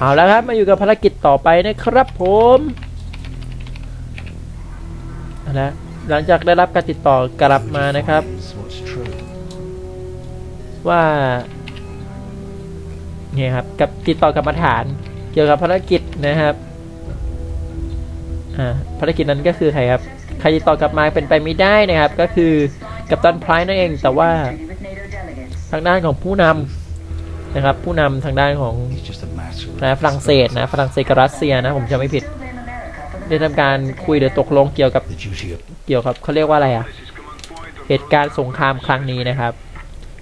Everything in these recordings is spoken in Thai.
เอาแล้วครับมาอยู่กับภารกิจต่อไปนะครับผมเอาละหลังจากได้รับการติดต่อกลับมานะครับ ว่าเนี่ยครับกับติดต่อกับมาฐาน เกี่ยวกับภารกิจนะครับอ่าภารกิจนั้นก็คือใครครับใครติดต่อกลับมาเป็นไปไม่ได้นะครับ ก็คือกัปตันไพร์นั่นเองแต่ว่าทางด้านของผู้นำ นะครับ ผู้นำทางด้านของ It's just a matter of นะฝรั่งเศสนะฝรั่งเศสกับรัสเซียนะ ผมจะไม่ผิด ได้ทำการคุยหรือตกลงเกี่ยวกับ the duty of เกี่ยวกับเขาเรียกว่าอะไรอะเหตุการณ์สงครามครั้งนี้นะครับ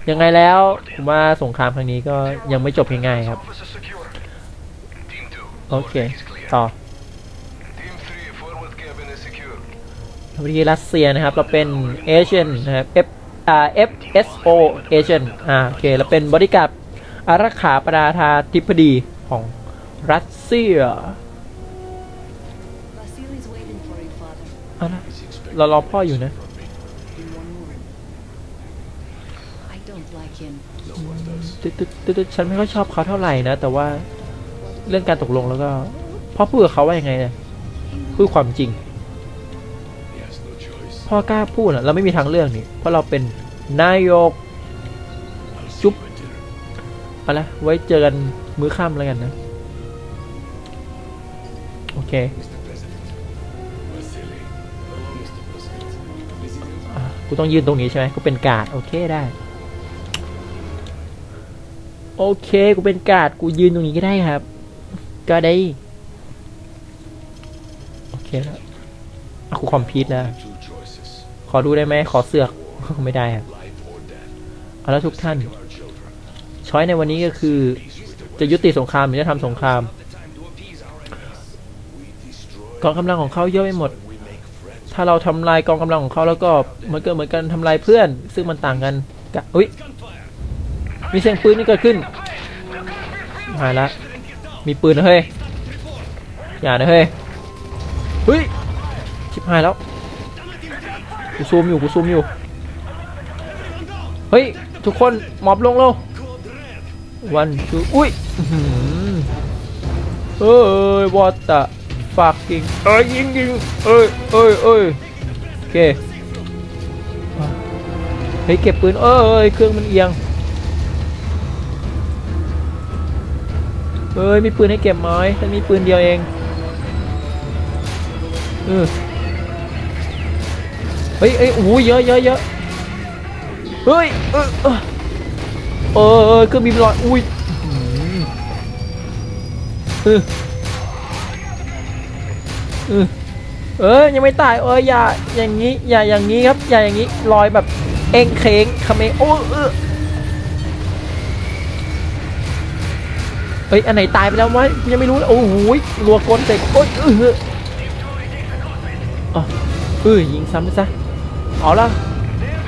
ยังไงแล้วผมว่าสงครามครั้งนี้ก็ยังไม่จบง่ายๆครับ Officer secured. Team 2. โอเค Northeast is clear. ต่อ Team 3, forward cabin is secure. ที่รัสเซียนะครับ เราเป็นเอเชียนนะครับ F อ่า FSO เอเชียนอ่าโอเคเราเป็นบริการด อารักขาประธาธิบดีของรัสเซีย Vasily's waiting for you, father. เอาละเรารอพ่ออยู่นะ In one room. I don't like him. ตึ๊ดตึ๊ดตึ๊ดตึ๊ดฉันไม่ค่อยชอบเขาเท่าไหร่นะ แต่ว่าเรื่องการตกลงแล้วก็พ่อพูดกับเขาว่ายังไงเนี่ยพูดความจริง พ่อกล้าพูดอะเราไม่มีทางเลือกนี่เพราะเราเป็นนายกจุ๊บ เอาละไว้เจอกันมื้อค่ำแล้วกันนะ โอเคกูต้องยืนตรงนี้ใช่ไหมกูเป็นกาดโอเคได้ โอเคกูเป็นกาดกูยืนตรงนี้ก็ได้ครับ ก็ได้ โอเคแล้วอะกูคอมพิวต์แล้วขอดูได้ไหมขอเสือกไม่ได้ครับเอาล้วทุกท่าน ช้อยในวันนี้ก็คือ จะยุติสงครามหรือจะทำสงครามกองกำลังของเขาเยอะไปหมด ถ้าเราทำลายกองกำลังของเขาแล้วก็มันก็เหมือนกันทำลายเพื่อน ซึ่งมันต่างกันกะอุ้ยมีเสียงปืนนี่เกิดขึ้นหายละ มีปืนนะเฮ้ย อย่านะเฮ้ยเฮ้ยชิบหายแล้ว กูซูมอยู่ กูซูมอยู่ เฮ้ย ทุกคนหมอบลงแล้ว วันชูอุ้ยเอ้ยวอตตะฝากกิงเอ้ยยิงยิงเอ้ยเอ้ยเอ้ยโอเคเฮ้ยเก็บปืนเอ้ยเครื่องมันเอียงเอ้ยมีปืนให้เก็บไหมฉันมีปืนเดียวเองเออเฮ้ยเอ้ยโอ้โหเยอะเยอะเยอะเฮ้ยเออ เออเครื่องบินลอยอุ้ยอื้ออเออเออยังไม่ตายเอ้ยอย่าอย่างนี้อย่าอย่างนี้ครับอย่าอย่างนี้ลอยแบบเอ็งเคงคาเมโอ้เออเฮ้ยอันไหนตายไปแล้ววะยังไม่รู้เลยโอ้โหรัวกลเสกโอ้ยเอออ๋อเออยิงซ้ำซะเอาละ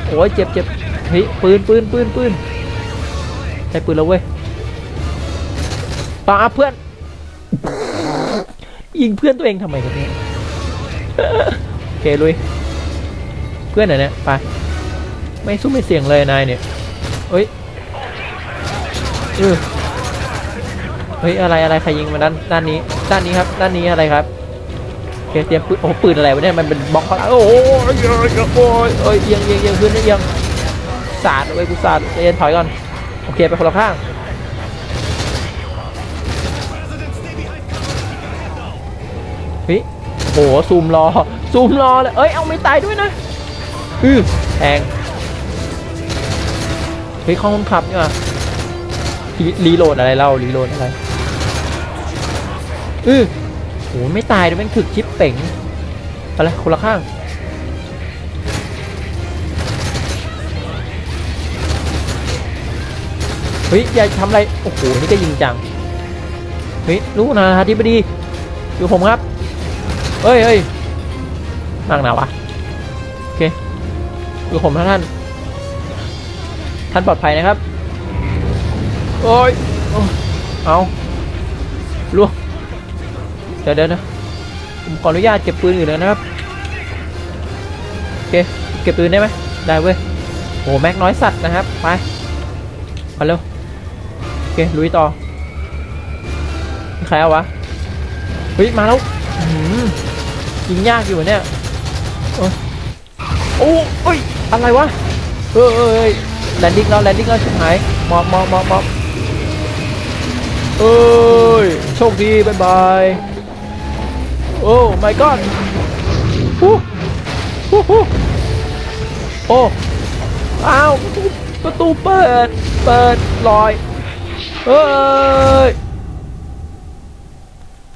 โอ้ยเจ็บเจ็บเฮ้ยปืนปืนปืนปืน ได้ปืนแล้วเว้ยปาเพื่อน ยิงเพื่อนตัวเองทำไมกันเนี่ยโอเคลุย เพื่อนไหนเนี่ยไป ไม่สู้ไม่เสี่ยงเลยนายเนี่ยเฮ้ยเออเฮ้ยอะไรอะไรใครยิงมาด้านด้านนี้ ด้านนี้ครับ ด้านนี้อะไรครับเคเตรียมปืนโอ้ปืนอะไรวะเนี่ยมันเป็นบล็อกเขาโอ้ยเยอะเยโอ้ยเอ้ยเอียงเอียงเอียงพื้นเอียงสาดเอาไว้กูสาดเอ็นถอยก่อน โอเค ไปคนละข้างเฮ้ยโหซูมรอ ซูมรอเลย เอ้ย เอาไม่ตายด้วยนะ อือแทงเฮ้ยข้าห้องขับนี่ว่ะรีโหลดอะไรเล่ารีโหลดอะไร อือโหไม่ตายด้วยแม่งถึกชิปเป่งอะไรคนละข้าง เฮ้ยอย่าทำอะไร โอ้โห นี่ก็ยิงจัง เฮ้ยรู้นะอธิบดี อยู่ผมครับ เฮ้ยเฮ้ยนั่งหนวะ โอเค อยู่ผมท่านท่าน ท่านปลอดภัยนะครับ โอ้ย เอาล่วงเดี๋ยวเดี๋ยวนะ ผมขออนุญาตเก็บปืนอื่นเลยนะครับ โอเค เก็บปืนได้ไหม ได้เว้ยโอ้แม็กน้อยสัตว์นะครับ ไป มาเร็ว เคลุยต่อใครเอาวะเฮ้ยมาแล้วอื้อหือยิงยากอยู่เนี่ยโอ้เอ้ยอะไรวะเออเออเอยแลนดิ้งแล้วแลนดิ้งแล้วชิบหายมอบมอบมอบมอบเอ้ยโชคดีบ๊ายบายโอ้ my god ฮู้ฮู้ฮู้โอ้อ้าวประตูเปิด เปิดลอย เอ้ย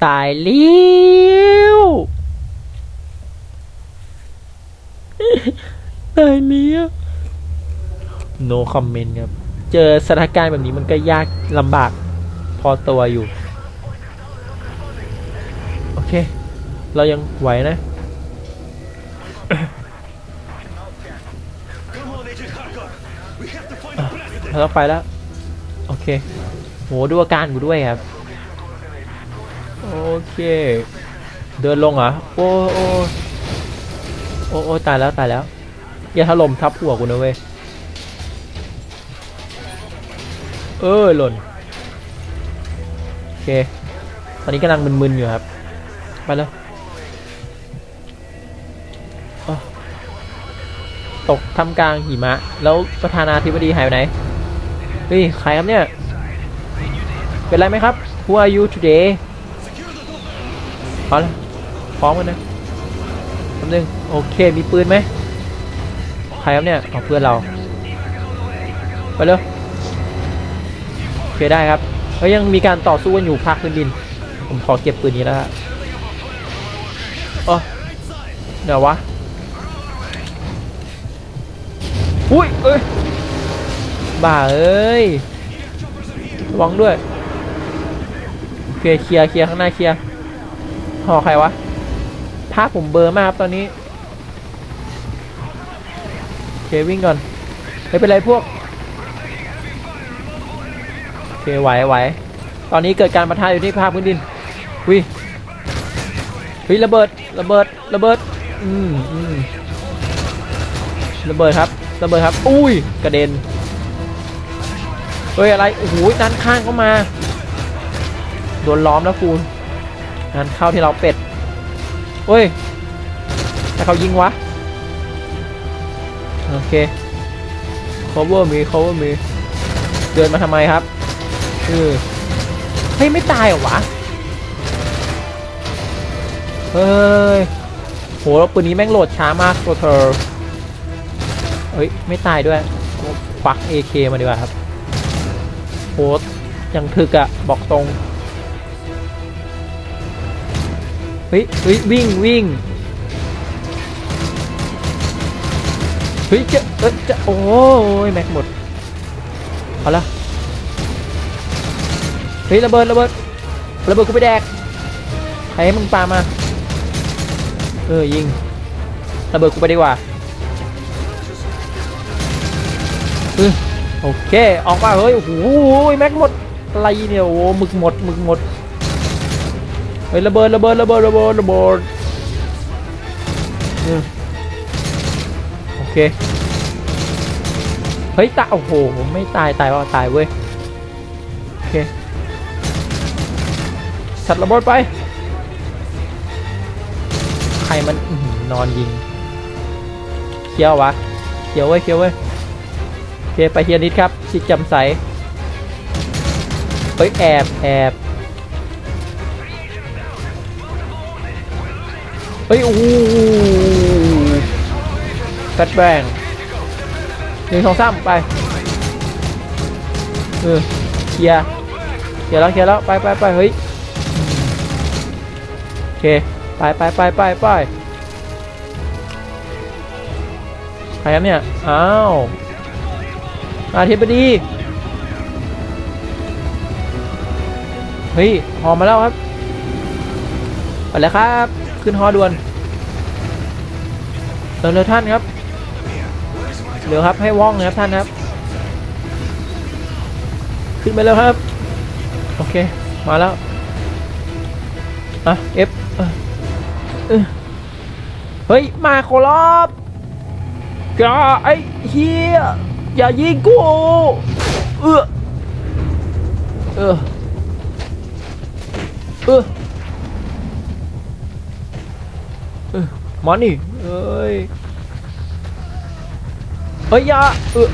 ตายเลี้ยวตายเลี้ยว no comment ครับ เจอสถานการณ์แบบนี้มันก็ยากลำบากพอตัวอยู่ โอเค เรายังไหวนะเราไปแล้ว โอเค โหดูอาการกูด้วยครับ โอเค เดินลงเหรอ โอ้โอ้โอ้โอ้ตายแล้วตายแล้ว อย่าถล่มทับหัวกูนะเว้ย เออหล่น โอเค ตอนนี้กำลังมึนๆอยู่ครับ ไปแล้วอ้ตกทำกลางหิมะ แล้วประธานาธิบดีหายไปไหน เฮ้ย ใครครับเนี่ย เป็นไรไหมครับ Who are you today พร้อมแล้วพร้อมกันนะคำนึงโอเค มีปืนไหมใครครับเนี่ยเอาเพื่อนเรา ไปเร็วโอเคได้ครับเฮ้ยยังมีการต่อสู้กันอยู่ภาคพื้นดิน ผมขอเก็บปืนนี้แล้วฮะเออเดี๋ยววะ อุ้ย เอ้ย บ้าเอ้ยระวังด้วย เคเคลียร์เคลียร์ข้างหน้าเคลียร์หอใครวะภาพผมเบอร์มากครับตอนนี้เควิ่งก่อนไม่เป็นไรพวกเคไหวไหวตอนนี้เกิดการประทะอยู่ที่ภาคพื้นดินวิวิระเบิดระเบิดระเบิดอืมอืมระเบิดครับระเบิดครับ อุ้ยกระเด็นเฮ้ยอะไรโอ้โหด้านข้างก็มา โดนล้อมแล้วคูณงานเข้าที่เราเป็ดเฮ้ยแต่เขายิงวะ โอเค cover มี cover มี เดินมาทำไมครับเออเฮ้ย ไม่ตายเหรอวะ เฮ้ย โหแล้วปืนนี้แม่งโหลดช้ามากตัวเธอเฮ้ย ไม่ตายด้วยควัก AK มาดีกว่าครับโหยังถึกอะบอกตรง เฮ้ยเฮ้ยวิ่งวิ่งเฮ้ยจะเออจะโอ้ยแม็กหมดเอาละเฮ้ยระเบิดระเบิดระเบิดกูไปแดกใครให้มึงปามาเออยิงระเบิดกูไปดีกว่าเออโอเคออกมาเฮ้ยโอ้โหแม็กหมดอะไรเนี่ยโอ้หมึกหมดหมึกหมด ฮ้ยระเบิดระเบิดระเบิดระเบิดระเบิดโอเค เฮ้ยตายโอ้โหไม่ตายตายว่าตายเว้ย โอเคสัตว์ระเบิดไป ใครมันนอนยิง เคี้ยววะ เคี้ยวเว้ยเคี้ยวเว้ยโอเคไปเฮียนิดครับชิดจำใสเฮ้ยแอบแอบ เฮ้ยโอ้โหแฟตแบงหนึ่งสองสามไปเออเคลียร์เคลียร์แล้วเคลียร์แล้วไปไปไปเฮ้ยโอเคไปไปไปไปไปใครครับเนี่ยอ้าวอาธิบดีเฮ้ยหอมาแล้วครับไปแล้วครับ ขึ้นฮอด่วนเร็วเร็วท่านครับเร็วครับให้ว่องนะครับท่านครับ ขึ้นไปแล้วครับ โอเค มาแล้วอะเออเฮ้ย มาโครอบกาไอ้เฮียอย่ายิงกูเออเออเออเออ มานี่เอ้ยเอ้ยยาเออ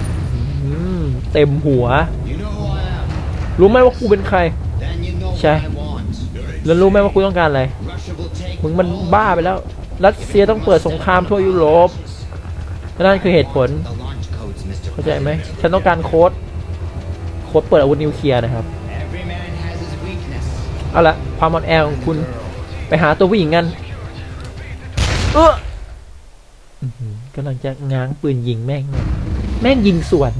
เต็มหัว รู้ไหมว่ากูเป็นใคร Then you know Sure. what I want. แล้วรู้ไหมว่ากูต้องการอะไร มึงมันบ้าไปแล้ว รัสเซียต้องเปิดสงครามทั่วยุโรป นั่นคือเหตุผล เข้าใจไหม ฉันต้องการโค้ด โค้ดเปิดอาวุธนิวเคลียร์นะครับ เอาละความอ่อนแอของคุณ ไปหาตัวผู้หญิงกัน เออกำลังจะง้างปืนยิงแม่งเลยแม่งยิงสวน